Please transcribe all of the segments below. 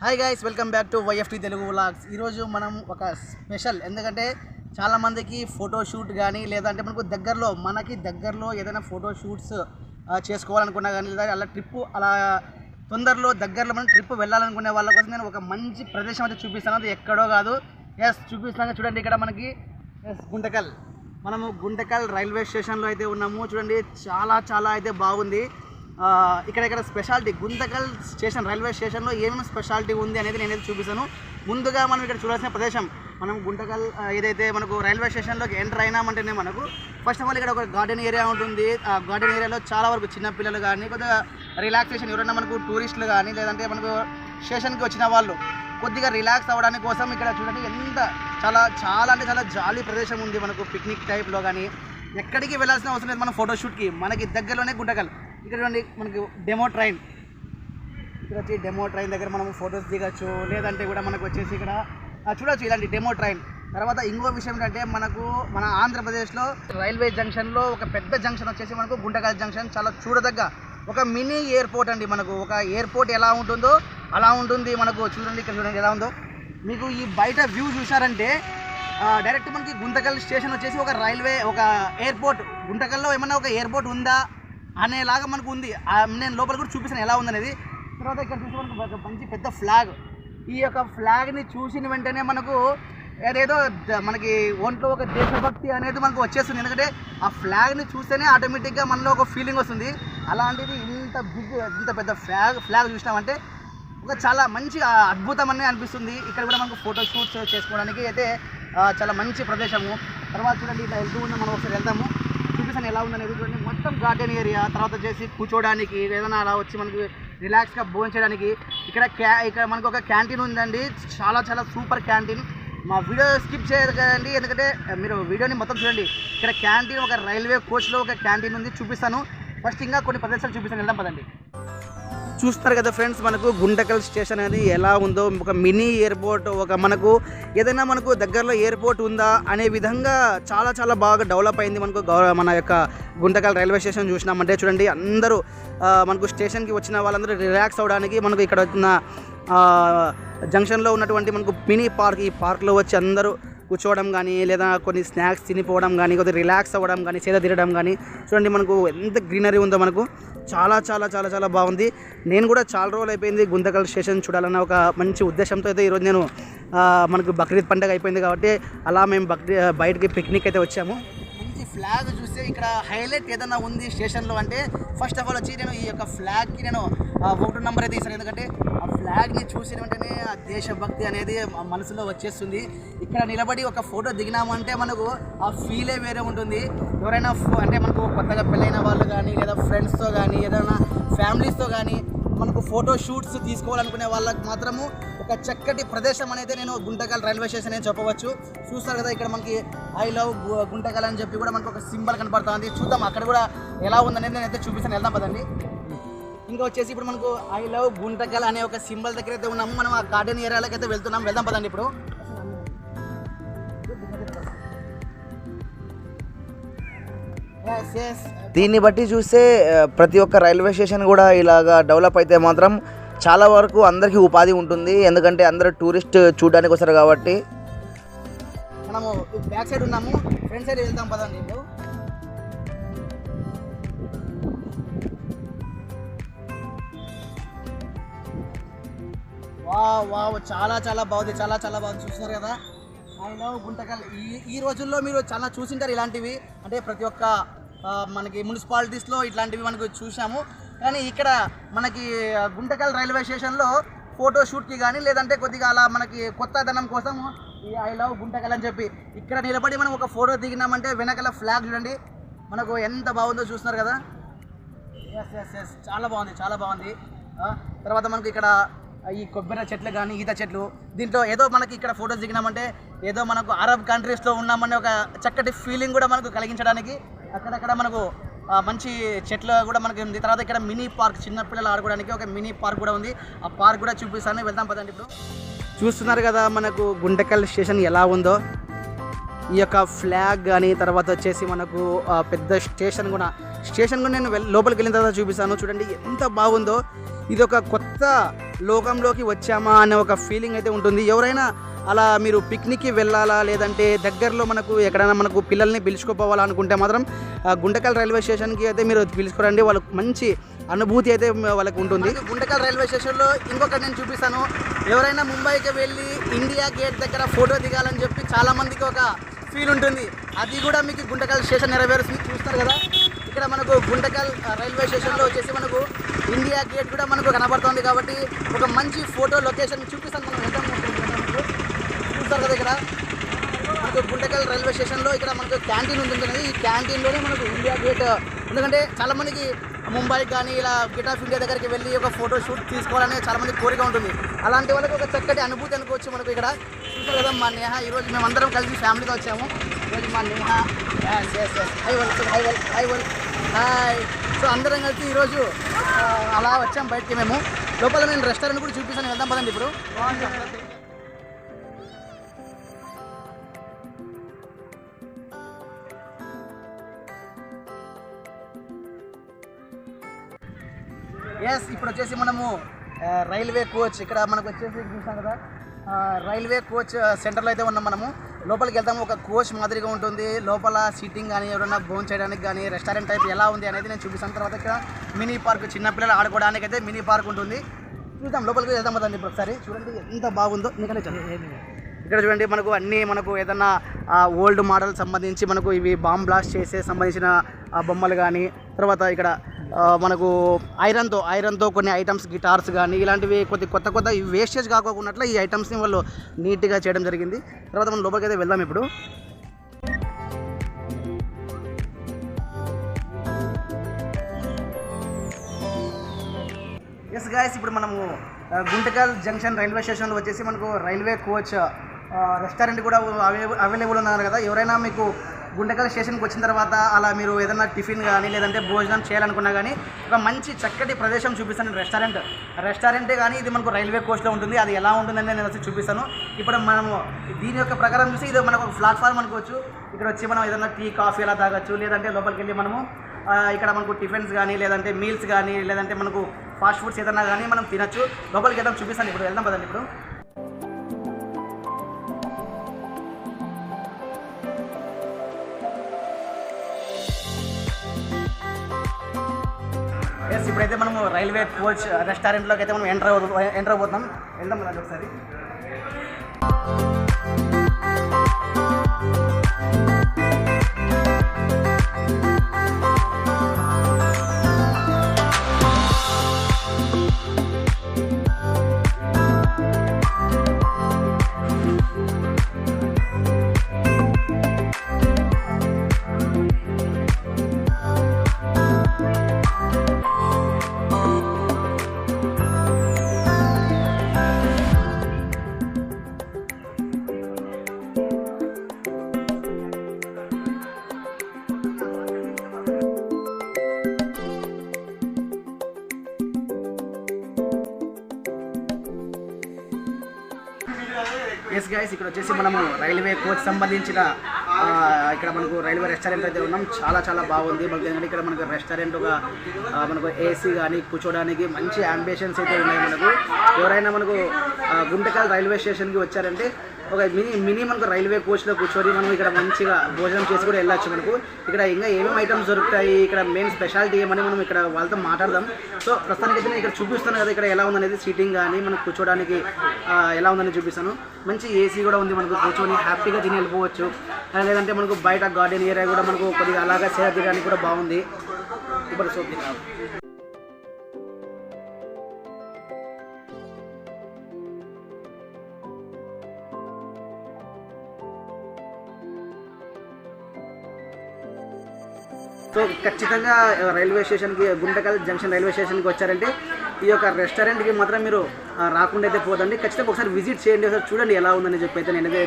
Hi guys welcome back to YFT Telugu vlogs ఈరోజు మనం ఒక స్పెషల్ ఎందుకంటే చాలా మందికి కానీ లేదంటే మనకు దగ్గరలో మనకి దగ్గరలో ఏదైనా ఫోటో షూట్స్ చేసుకోవాలనుకున్నా కానీ లేదా అలా ట్రిప్ అలా తొందరలో దగ్గరలో మనం ట్రిప్ వెళ్ళాలనుకునే వాళ్ళ కోసం నేను ఒక మంచి ప్రదేశం అయితే చూపిస్తాను. అది ఎక్కడో కాదు. ఎస్ చూపిస్తాను. చూడండి ఇక్కడ మనకి ఎస్ గుంటకల్. మనము గుంటకల్ రైల్వే స్టేషన్లో అయితే ఉన్నాము. చూడండి చాలా చాలా అయితే బాగుంది. ఇక్కడ ఇక్కడ స్పెషాలిటీ గుంతకల్ స్టేషన్ రైల్వే స్టేషన్లో ఏమేమి స్పెషాలిటీ ఉంది అనేది నేనైతే చూపిస్తాను. ముందుగా మనం ఇక్కడ చూడాల్సిన ప్రదేశం మనం గుంటకల్ ఏదైతే మనకు రైల్వే స్టేషన్లోకి ఎంటర్ అయినామంటేనే మనకు ఫస్ట్ ఆఫ్ ఆల్ ఇక్కడ ఒక గార్డెన్ ఏరియా ఉంటుంది. ఆ గార్డెన్ ఏరియాలో చాలా వరకు చిన్నపిల్లలు కానీ కొద్దిగా రిలాక్సేషన్ ఎవరైనా మనకు టూరిస్టులు కానీ లేదంటే మనకు స్టేషన్కి వచ్చిన వాళ్ళు కొద్దిగా రిలాక్స్ అవ్వడానికి కోసం ఇక్కడ చూడండి ఎంత చాలా చాలా అంటే చాలా జాలీ ప్రదేశం ఉంది మనకు పిక్నిక్ టైప్లో కానీ. ఎక్కడికి వెళ్ళాల్సిన అవసరం లేదు మన ఫోటోషూట్కి మనకి దగ్గరలోనే గుంటకల్ ఇక్కడ చూడండి మనకి డెమో ట్రైన్ ఇక్కడ వచ్చి డెమో ట్రైన్ దగ్గర మనం ఫొటోస్ దిగచ్చు. లేదంటే కూడా మనకు వచ్చేసి ఇక్కడ చూడొచ్చు ఇలాంటి డెమో ట్రైన్ తర్వాత ఇంకో విషయం ఏంటంటే మనకు మన ఆంధ్రప్రదేశ్లో రైల్వే జంక్షన్లో ఒక పెద్ద జంక్షన్ వచ్చేసి మనకు గుంటకల్ జంక్షన్. చాలా చూడదగ్గ ఒక మినీ ఎయిర్పోర్ట్ అండి మనకు. ఒక ఎయిర్పోర్ట్ ఎలా ఉంటుందో అలా ఉంటుంది మనకు. చూడండి ఇక్కడ చూడండి ఎలా ఉందో. మీకు ఈ బయట వ్యూ చూసారంటే డైరెక్ట్ మనకి గుంతకల్ స్టేషన్ వచ్చేసి ఒక రైల్వే ఒక ఎయిర్పోర్ట్. గుంటకల్లో ఏమన్నా ఒక ఎయిర్పోర్ట్ ఉందా? అనేలాగా మనకు ఉంది. ఆ, నేను లోపల కూడా చూపిస్తాను ఎలా ఉందనేది. తర్వాత ఇక్కడ చూసి మనకు ఒక మంచి పెద్ద ఫ్లాగ్ ఈ యొక్క ఫ్లాగ్ని చూసిన వెంటనే మనకు ఏదేదో మనకి ఒంట్లో ఒక దేశభక్తి అనేది మనకు వచ్చేస్తుంది. ఎందుకంటే ఆ ఫ్లాగ్ని చూస్తేనే ఆటోమేటిక్గా మనలో ఒక ఫీలింగ్ వస్తుంది. అలాంటిది ఇంత బిగ్ ఇంత పెద్ద ఫ్లాగ్ ఫ్లాగ్ చూసినామంటే ఒక చాలా మంచి అద్భుతం అనేది అనిపిస్తుంది. ఇక్కడ కూడా మనకు ఫోటో షూట్స్ చేసుకోవడానికి అయితే చాలా మంచి ప్రదేశము. తర్వాత చూడండి ఇట్లా వెళ్తూ ఉన్నాం మనం ఒకసారి వెళ్తాము. చూపిస్తాను ఎలా ఉందనేది చూడండి. మొత్తం గార్డెన్ ఏరియా తర్వాత వచ్చేసి కూర్చోడానికి ఏదైనా అలా వచ్చి మనకి రిలాక్స్గా భోజనం ఇక్కడ క్యా ఇక్కడ మనకు ఒక క్యాంటీన్ ఉందండి. చాలా చాలా సూపర్ క్యాంటీన్ మా వీడియో స్కిప్ చేయదు కదండి ఎందుకంటే మీరు వీడియోని మొత్తం చూడండి. ఇక్కడ క్యాంటీన్ ఒక రైల్వే కోచ్లో ఒక క్యాంటీన్ ఉంది చూపిస్తాను. ఫస్ట్ ఇంకా కొన్ని ప్రదేశాలు చూపిస్తాను. వెళ్దాం పదండి. చూస్తారు కదా ఫ్రెండ్స్ మనకు గుంటకల్ స్టేషన్ అనేది ఎలా ఉందో ఒక మినీ ఎయిర్పోర్ట్ ఒక మనకు ఏదైనా మనకు దగ్గరలో ఎయిర్పోర్ట్ ఉందా అనే విధంగా చాలా చాలా బాగా డెవలప్ అయింది మనకు గౌ- మన యొక్క గుంటకల్ రైల్వే స్టేషన్ చూసినామంటే. చూడండి అందరూ మనకు స్టేషన్కి వచ్చిన వాళ్ళందరూ రిలాక్స్ అవ్వడానికి మనకు ఇక్కడ వచ్చిన ఆ, జంక్షన్లో ఉన్నటువంటి మనకు మినీ పార్క్ ఈ పార్క్లో వచ్చి అందరూ కూర్చోవడం కానీ లేదా కొన్ని స్నాక్స్ తినిపోవడం కానీ కొద్దిగా రిలాక్స్ అవ్వడం కానీ సేద తీరడం కానీ చూడండి మనకు ఎంత గ్రీనరీ ఉందో మనకు. చాలా చాలా చాలా చాలా బాగుంది. నేను కూడా చాలా రోజులు అయిపోయింది గుంతకల్ స్టేషన్ చూడాలన్న ఒక మంచి ఉద్దేశంతో అయితే ఈరోజు నేను మనకు బక్రీద్ పండుగ అయిపోయింది కాబట్టి అలా మేము బక్రీ బయటకి పిక్నిక్ అయితే వచ్చాము. మంచి ఫ్లాగ్ చూస్తే ఇక్కడ హైలైట్ ఏదైనా ఉంది స్టేషన్లో అంటే ఫస్ట్ ఆఫ్ ఆల్ వచ్చి నేను ఈ యొక్క ఫ్లాగ్కి నేను ఒకటో నెంబర్ అయితే ఇస్తాను ఎందుకంటే ఆ ఫ్లాగ్ని చూసిన వెంటనే ఆ దేశభక్తి అనేది మనసులో వచ్చేస్తుంది. ఇక్కడ నిలబడి ఒక ఫోటో దిగినామంటే మనకు ఆ ఫీలే వేరే ఉంటుంది. ఎవరైనా అంటే మనకు కొత్తగా పెళ్ళైన వాళ్ళు కానీ లేదా ఫ్రెండ్స్తో కానీ ఏదైనా ఫ్యామిలీస్తో కానీ మనకు ఫోటో షూట్స్ తీసుకోవాలనుకునే వాళ్ళకి మాత్రము ఒక చక్కటి ప్రదేశం అనేది నేను గుంటకల్ రైల్వే స్టేషన్ అని చెప్పవచ్చు. చూస్తారు కదా ఇక్కడ మనకి ఐ లవ్ గుంటకల్ అని చెప్పి కూడా మనకు ఒక సింబల్ కనపడుతుంది. చూద్దాం అక్కడ కూడా ఎలా ఉందనేది నేనైతే చూపిస్తాను. వెళ్దాం పదండి. ఇంకా వచ్చేసి ఇప్పుడు మనకు ఐ లవ్ గుంటకల్ అనే ఒక సింబల్ దగ్గర అయితే ఉన్నాము. మనం ఆ గార్డెన్ ఏరియాలోకి అయితే వెళ్తున్నాం. వెళ్దాం పదండి ఇప్పుడు. దీన్ని బట్టి చూస్తే ప్రతి ఒక్క రైల్వే స్టేషన్ కూడా ఇలాగా డెవలప్ అయితే మాత్రం చాలా వరకు అందరికీ ఉపాధి ఉంటుంది. ఎందుకంటే అందరూ టూరిస్ట్ చూడడానికి వస్తారు కాబట్టి. మనము బ్యాక్ సైడ్ ఉన్నాము. ఫ్రంట్ సైడ్ వెళ్దాం పదండి ఇప్పుడు. వా వావ్ చాలా చాలా బాగుంది చాలా చాలా బాగుంది. చూస్తున్నారు కదా? I love Guntakal. ఈ ఈ రోజుల్లో మీరు చాలా చూసింటారు ఇలాంటివి. అంటే ప్రతి ఒక్క మనకి మున్సిపాలిటీస్లో ఇట్లాంటివి మనకు చూసాము. కానీ ఇక్కడ మనకి గుంటకల్ రైల్వే స్టేషన్లో ఫోటో షూట్కి కానీ లేదంటే కొద్దిగా అలా మనకి కొత్తదనం కోసం ఈ ఐ లవ్ గుంటకల్ అని చెప్పి ఇక్కడ నిలబడి మనం ఒక ఫోటో దిగినామంటే వెనకాల ఫ్లాగ్ చూడండి. మనకు ఎంత బాగుందో చూస్తున్నారు కదా? ఎస్ ఎస్ ఎస్ చాలా బాగుంది చాలా బాగుంది. తర్వాత మనకి ఇక్కడ ఈ కొబ్బరి చెట్లు కానీ ఈత చెట్లు. దీంట్లో ఏదో మనకి ఇక్కడ ఫొటోస్ దిగినామంటే ఏదో మనకు అరబ్ కంట్రీస్లో ఉన్నామనే ఒక చక్కటి ఫీలింగ్ కూడా మనకు కలిగించడానికి అక్కడక్కడ మనకు ఆ, మంచి చెట్లు కూడా మనకి ఉంది. తర్వాత ఇక్కడ మినీ పార్క్ చిన్నపిల్లలు ఆడుకోవడానికి ఒక మినీ పార్క్ కూడా ఉంది. ఆ పార్క్ కూడా చూపిస్తాను. వెళ్దాం పదండి ఇప్పుడు. చూస్తున్నారు కదా మనకు గుంటకల్ స్టేషన్ ఎలా ఉందో. ఈ యొక్క ఫ్లాగ్ కానీ తర్వాత వచ్చేసి మనకు పెద్ద స్టేషన్ కూడా. స్టేషన్ కూడా నేను లోపలికి వెళ్ళిన తర్వాత చూపిస్తాను. చూడండి ఎంత బాగుందో. ఇది ఒక కొత్త లోకంలోకి వచ్చామా అనే ఒక ఫీలింగ్ అయితే ఉంటుంది. ఎవరైనా అలా మీరు పిక్నిక్కి వెళ్ళాలా లేదంటే దగ్గరలో మనకు ఎక్కడైనా మనకు పిల్లల్ని పిలుచుకోపోవాలా అనుకుంటే మాత్రం ఆ, గుంటకల్ రైల్వే స్టేషన్కి అయితే మీరు పిలుచుకోరండి. వాళ్ళకు మంచి అనుభూతి అయితే వాళ్ళకి ఉంటుంది. గుంటకల్ రైల్వే స్టేషన్లో ఇంకొకటి నేను చూపిస్తాను. ఎవరైనా ముంబైకి వెళ్ళి ఇండియా గేట్ దగ్గర ఫోటో దిగాలని చెప్పి చాలామందికి ఒక ఫీల్ ఉంటుంది. అది కూడా మీకు గుంటకల్ స్టేషన్ నెరవేరుస్తుంది. చూస్తారు కదా? ఇక్కడ మనకు గుంటకల్ రైల్వే స్టేషన్లో వచ్చేసి మనకు ఇండియా గేట్ కూడా మనకు కనబడుతుంది కాబట్టి ఒక మంచి ఫోటో లొకేషన్ చూపిస్తాను మనం ఎంత చూస్తారు కదా ఇక్కడ? మనకు గుంటకల్ రైల్వే స్టేషన్లో ఇక్కడ మనకు క్యాంటీన్ ఉంటుంది ఈ క్యాంటీన్లోనే మనకు ఇండియా గేట్ ఎందుకంటే చాలా మందికి ముంబై కానీ ఇలా గేట్ ఆఫ్ ఇండియా దగ్గరికి వెళ్ళి ఒక ఫోటో షూట్ తీసుకోవాలనే చాలా మంది కోరిక ఉంటుంది. అలాంటి వాళ్ళకి ఒక చక్కటి అనుభూతి అనుకోవచ్చు మనకు ఇక్కడ. చూసారు కదా మా నేహ ఈరోజు మేము అందరం కలిసి ఫ్యామిలీతో వచ్చాము. ఈరోజు మా Neha hi well hi well hi well hi so అందరం కలిసి ఈరోజు అలా వచ్చాం బయటికి మేము. లోపల నేను రెస్టారెంట్ కూడా చూపిస్తాను. వెళ్దాం పదండి ఇప్పుడు. ఎస్ ఇప్పుడు వచ్చేసి మనము రైల్వే కోచ్. ఇక్కడ మనకు వచ్చేసి చూసాం కదా. రైల్వే కోచ్ సెంటర్లో అయితే ఉన్నాం మనము. లోపలికి వెళ్తాము ఒక కోచ్ మాదిరిగా ఉంటుంది. లోపల సీటింగ్ కానీ ఎవరైనా భోజనం చేయడానికి కానీ రెస్టారెంట్ టైప్ ఎలా ఉంది అనేది నేను చూపిస్తాను. తర్వాత ఇక్కడ మినీ పార్క్ చిన్నపిల్లలు ఆడుకోవడానికి అయితే మినీ పార్క్ ఉంటుంది. చూద్దాం లోపలికి వెళ్దాం కదండి ఇప్పుడు ఒకసారి. చూడండి ఎంత బాగుందో. ఎందుకంటే చదువు ఇక్కడ చూడండి మనకు అన్నీ మనకు ఏదన్నా ఓల్డ్ మోడల్ సంబంధించి మనకు ఇవి బాంబ్ బ్లాస్ట్ చేసే సంబంధించిన ఆ, బొమ్మలు కానీ తర్వాత ఇక్కడ మనకు ఐరన్తో ఐరన్తో కొన్ని ఐటమ్స్ గిటార్స్ కానీ ఇలాంటివి కొద్ది కొత్త కొత్త వేస్టేజ్ కాకోకున్నట్లు ఈ ఐటమ్స్ని వాళ్ళు నీట్గా చేయడం జరిగింది. తర్వాత మనం లోపలికి అయితే వెళ్దాం ఇప్పుడు. ఎస్ గాయస్ ఇప్పుడు మనము గుంటకల్ జంక్షన్ రైల్వే స్టేషన్లో వచ్చేసి మనకు రైల్వే కోచ్ రెస్టారెంట్ కూడా అవైలబుల్ ఉన్నారు కదా. ఎవరైనా మీకు గుండెకల్ స్టేషన్కి వచ్చిన తర్వాత అలా మీరు ఏదైనా టిఫిన్ కానీ లేదంటే భోజనం చేయాలనుకున్నా కానీ ఒక మంచి చక్కటి ప్రదేశం చూపిస్తాను రెస్టారెంట్. రెస్టారెంటే కానీ ఇది మనకు రైల్వే కోచ్లో ఉంటుంది. అది ఎలా ఉంటుందని నేను వచ్చి చూపిస్తాను. ఇప్పుడు మనము దీని యొక్క ప్రకారం చూసి ఇది మనకు ఒక ప్లాట్ఫామ్ అనుకోవచ్చు. ఇక్కడ వచ్చి మనం ఏదైనా టీ కాఫీ అలా తాగొచ్చు. లేదంటే లోపలికి వెళ్ళి మనము ఇక్కడ మనకు టిఫిన్స్ కానీ లేదంటే మీల్స్ కానీ లేదంటే మనకు ఫాస్ట్ ఫుడ్స్ ఏదైనా కానీ మనం తినచ్చు. లోపలికి వెళ్దాం చూపిస్తాను. ఇప్పుడు వెళ్దాం పదండి ఇప్పుడు. ఎస్ ఇప్పుడైతే మనము రైల్వే కోచ్ రెస్టారెంట్లోకి అయితే మనం ఎంటర్ ఎంటర్ అవుతున్నాం వెళ్దాం కదండి ఒకసారి. ఎస్ గైస్ ఇక్కడ వచ్చేసి మనము రైల్వే కోచ్ సంబంధించిన ఆ, ఇక్కడ మనకు రైల్వే రెస్టారెంట్ అయితే ఉన్నాం. చాలా చాలా బాగుంది. మనకి ఏంటంటే ఇక్కడ మనకు రెస్టారెంట్ ఒక మనకు ఏసీ కానీ కూర్చోడానికి మంచి అంబిషన్స్ అయితే ఉన్నాయి మనకు. ఎవరైనా మనకు ఆ, గుంటకల్ రైల్వే స్టేషన్కి వచ్చారంటే ఒక మినీ మినీ మనకు రైల్వే కోచ్లో కూర్చొని మనం ఇక్కడ మంచిగా భోజనం చేసి కూడా వెళ్ళొచ్చు మనకు. ఇక్కడ ఇంకా ఏమేమి ఐటమ్స్ దొరుకుతాయి ఇక్కడ మెయిన్ స్పెషాలిటీ ఏమని మనం ఇక్కడ వాళ్ళతో మాట్లాడదాం. సో ప్రస్తుతానికి అయితే నేను ఇక్కడ చూపిస్తాను కదా ఇక్కడ ఎలా ఉందనేది సీటింగ్ కానీ మనకు కూర్చోడానికి ఎలా ఉందని చూపిస్తాను. మంచి ఏసీ కూడా ఉంది మనకు కూర్చొని హ్యాపీగా తిని వెళ్ళిపోవచ్చు. లేదంటే మనకు బయట గార్డెన్ ఏరియా కూడా మనకు కొద్దిగా అలాగా సేవ తీయడానికి కూడా బాగుంది. ఇప్పుడు సోప్ సో ఖచ్చితంగా రైల్వే స్టేషన్కి గుంటకల్ జంక్షన్ రైల్వే స్టేషన్కి వచ్చారంటే ఈ యొక్క రెస్టారెంట్కి మాత్రం మీరు రాకుండా అయితే పోదండి. ఖచ్చితంగా ఒకసారి విజిట్ చేయండి ఒకసారి చూడండి ఎలా ఉందని చెప్పి అయితే నేనైతే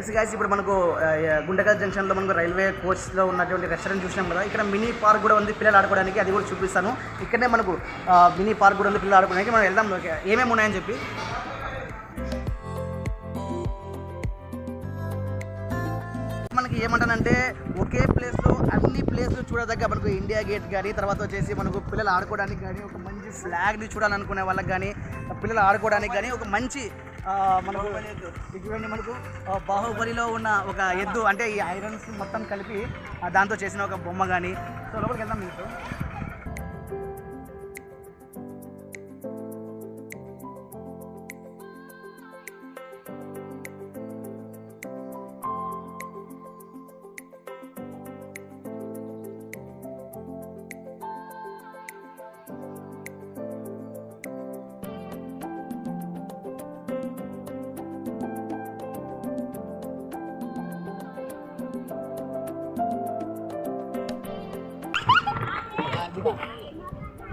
ఎస్ గాయస్ ఇప్పుడు మనకు ఆ, జంక్షన్లో మనకు రైల్వే కోచ్లో ఉన్నటువంటి రెస్టారెంట్ చూసినాం కదా ఇక్కడ మినీ పార్క్ కూడా ఉంది పిల్లలు ఆడుకోవడానికి అది కూడా చూపిస్తాను. ఇక్కడనే మనకు మినీ పార్క్ కూడా ఉంది పిల్లలు ఆడుకోవడానికి. మనం వెళ్దాం ఓకే. ఏమేమి ఉన్నాయని చెప్పి? మనకి ఏమంటానంటే ఒకే ప్లేస్లో అన్ని ప్లేస్లు చూడదగ్గ మనకు ఇండియా గేట్ కానీ తర్వాత వచ్చేసి మనకు పిల్లలు ఆడుకోవడానికి కానీ ఒక మంచి ఫ్లాగ్ని చూడాలనుకునే వాళ్ళకి కానీ పిల్లలు ఆడుకోవడానికి కానీ ఒక మంచి మనకు ఇటువంటి మనకు బాహుబలిలో ఉన్న ఒక ఎద్దు అంటే ఈ ఐరన్స్ మొత్తం కలిపి దాంతో చేసిన ఒక బొమ్మ కానీ సో లోపలికి వెళ్దాం మీకు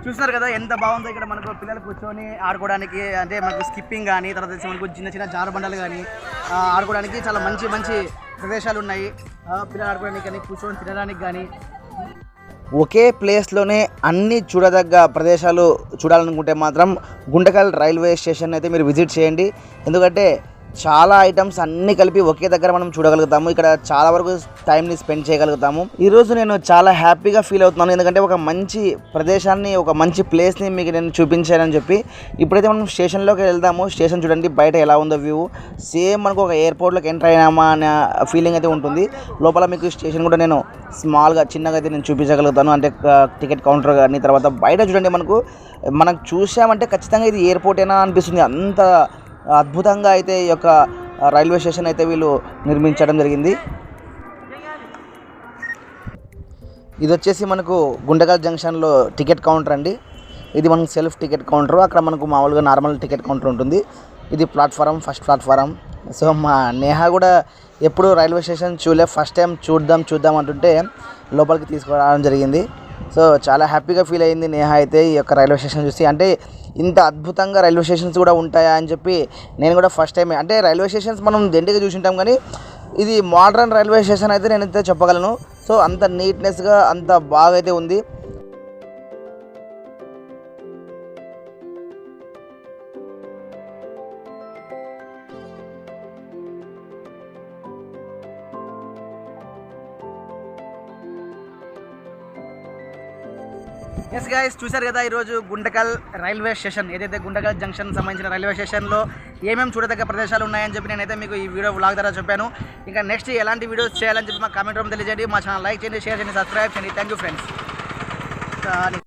చూస్తారు కదా ఎంత బాగుందో ఇక్కడ మనకు పిల్లలు కూర్చొని ఆడుకోవడానికి అంటే మనకు స్కిప్పింగ్ కానీ తర్వాత మనకు చిన్న చిన్న జారుబండలు కానీ ఆడుకోవడానికి చాలా మంచి మంచి ప్రదేశాలు ఉన్నాయి. పిల్లలు ఆడుకోవడానికి కానీ కూర్చొని తినడానికి కానీ. ఒకే ప్లేస్లోనే అన్ని చూడదగ్గ ప్రదేశాలు చూడాలనుకుంటే మాత్రం గుండకల్ రైల్వే స్టేషన్ అయితే మీరు విజిట్ చేయండి. ఎందుకంటే చాలా ఐటమ్స్ అన్ని కలిపి ఒకే దగ్గర మనం చూడగలుగుతాము. ఇక్కడ చాలా వరకు టైంని స్పెండ్ చేయగలుగుతాము. ఈరోజు నేను చాలా హ్యాపీగా ఫీల్ అవుతున్నాను. ఎందుకంటే ఒక మంచి ప్రదేశాన్ని ఒక మంచి ప్లేస్ని మీకు నేను చూపించానని చెప్పి ఇప్పుడైతే మనం స్టేషన్లోకి వెళ్దాము. స్టేషన్ చూడండి బయట ఎలా ఉందో వ్యూ సేమ్ మనకు ఒక ఎయిర్పోర్ట్లోకి ఎంటర్ అయినామా అనే ఫీలింగ్ అయితే ఉంటుంది. లోపల మీకు స్టేషన్ కూడా నేను స్మాల్గా చిన్నగా అయితే నేను చూపించగలుగుతాను. అంటే టికెట్ కౌంటర్ కానీ తర్వాత బయట చూడండి మనకు మనం చూసామంటే ఖచ్చితంగా ఇది ఎయిర్పోర్ట్ అయినా అనిపిస్తుంది. అంత అద్భుతంగా అయితే ఈ యొక్క రైల్వే స్టేషన్ అయితే వీళ్ళు నిర్మించడం జరిగింది. ఇది వచ్చేసి మనకు గుండెగల్ జంక్షన్లో టికెట్ కౌంటర్ అండి. ఇది మనకు సెల్ఫ్ టికెట్ కౌంటర్. అక్కడ మనకు మామూలుగా నార్మల్ టికెట్ కౌంటర్ ఉంటుంది. ఇది ప్లాట్ఫారం ఫస్ట్ ప్లాట్ఫారం. సో మా నేహ కూడా ఎప్పుడు రైల్వే స్టేషన్ చూడలే. ఫస్ట్ టైం చూద్దాం చూద్దాం అంటుంటే లోపలికి తీసుకురావడం జరిగింది. సో చాలా హ్యాపీగా ఫీల్ అయింది నేహ అయితే ఈ యొక్క రైల్వే స్టేషన్ చూసి. అంటే ఇంత అద్భుతంగా రైల్వే స్టేషన్స్ కూడా ఉంటాయా అని చెప్పి నేను కూడా ఫస్ట్ టైం అంటే రైల్వే స్టేషన్స్ మనం దెండిగా చూసింటాం కానీ ఇది మోడర్న్ రైల్వే స్టేషన్ అయితే నేనైతే చెప్పగలను. సో అంత నీట్నెస్గా అంత బాగా అయితే ఉంది. ఎస్ గైస్ చూశారు కదా ఈరోజు గుండకల్ రైల్వే స్టేషన్. ఏదైతే గుండకల్ జంక్షన్ సంబంధించిన రైల్వే స్టేషన్లో ఏమేమి చూడదగ్గ ప్రదేశాలు ఉన్నాయని చెప్పి నేనైతే మీకు ఈ వీడియో వ్లాగ్ ద్వారా చెప్పాను. ఇంకా నెక్స్ట్ ఎలాంటి వీడియోస్ చేయాలని చెప్పి మా కామెంట్ రూమ్ తెలియజేయండి. మా ఛానల్ లైక్ చేయండి షేర్ చేయండి సబ్స్క్రైబ్ చేయండి. Thank you friends